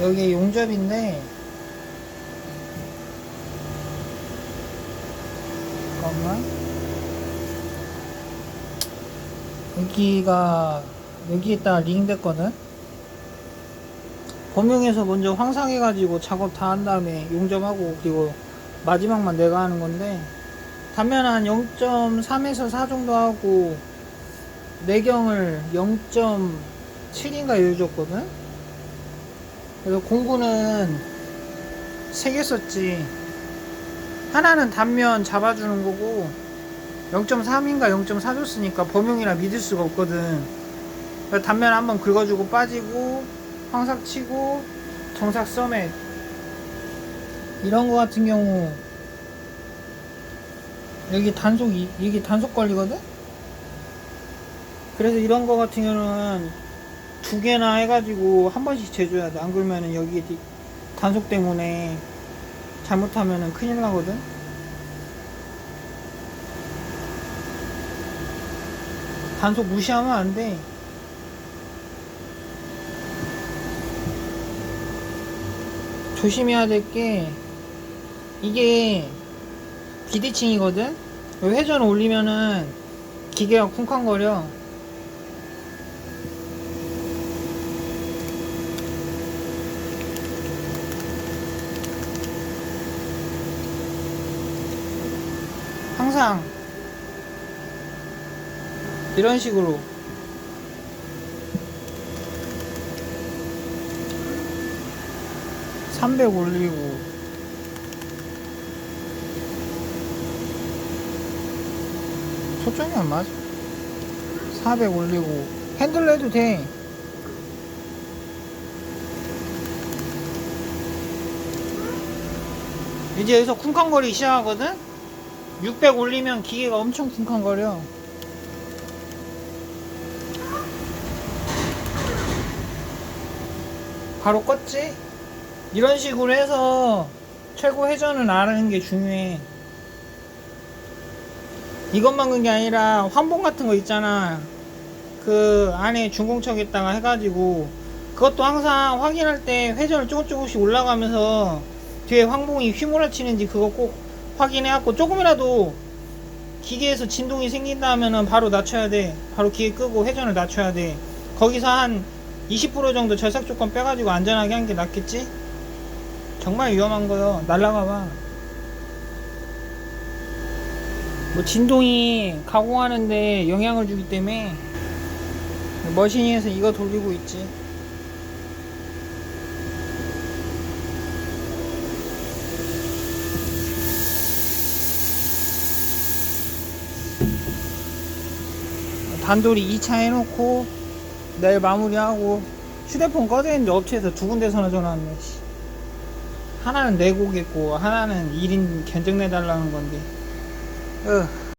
여기 용접인데. 잠깐만. 여기가 여기에다 링 됐거든? 범용에서 먼저 황상해 가지고 작업 다 한 다음에 용접하고 그리고 마지막만 내가 하는 건데 단면 한 0.3에서 4 정도 하고 내경을 0.7인가 해줬거든 그래서 공구는 3개 썼지. 하나는 단면 잡아주는 거고 0.3인가 0.4 줬으니까 범용이라 믿을 수가 없거든. 단면 한번 긁어주고 빠지고 황삭 치고 정삭 써매 이런 거 같은 경우 여기 단속 이- 이게 단속 걸리거든? 그래서 이런 거 같은 경우는 두 개나 해가지고 한 번씩 재줘야 돼. 안 그러면은 여기 디- 단속 때문에 잘못하면은 큰일 나거든. 단속 무시하면 안 돼. 조심해야 될 게 이게 비대칭이거든. 회전 올리면은 기계가 쿵쾅거려. 항상 이런 식으로. (300) 올리고. 초점이 안 맞아 (400) 올리고. 핸들로 해도 돼. 이제 여기서 쿵쾅거리기 시작하거든 600 올리면 기계가 엄청 쿵쾅거려. 바로 껐지? 이런 식으로 해서 최고 회전을 아는 게 중요해. 이것만 그런 게 아니라 환봉 같은 거 있잖아. 그 안에 중공척에다가 해가지고 그것도 항상 확인할 때 회전을 조금 조금씩 올라가면서 뒤에 황봉이 휘몰아치는지 그거 꼭 확인해갖고 조금이라도 기계에서 진동이 생긴다 하면은 바로 낮춰야 돼. 바로 기계 끄고 회전을 낮춰야 돼. 거기서 한 20% 정도 절삭 조건 빼가지고 안전하게 한 게 낫겠지? 정말 위험한 거요. 날라가봐. 뭐 진동이 가공하는데 영향을 주기 때문에 머신에서 이거 돌리고 있지. 단돌이 2차 해놓고 내일 마무리하고 휴대폰 꺼져 있는데 업체에서 두 군데서나 전화 왔네 씨. 하나는 내고겠고 하나는 1인 견적 내달라는 건데 어.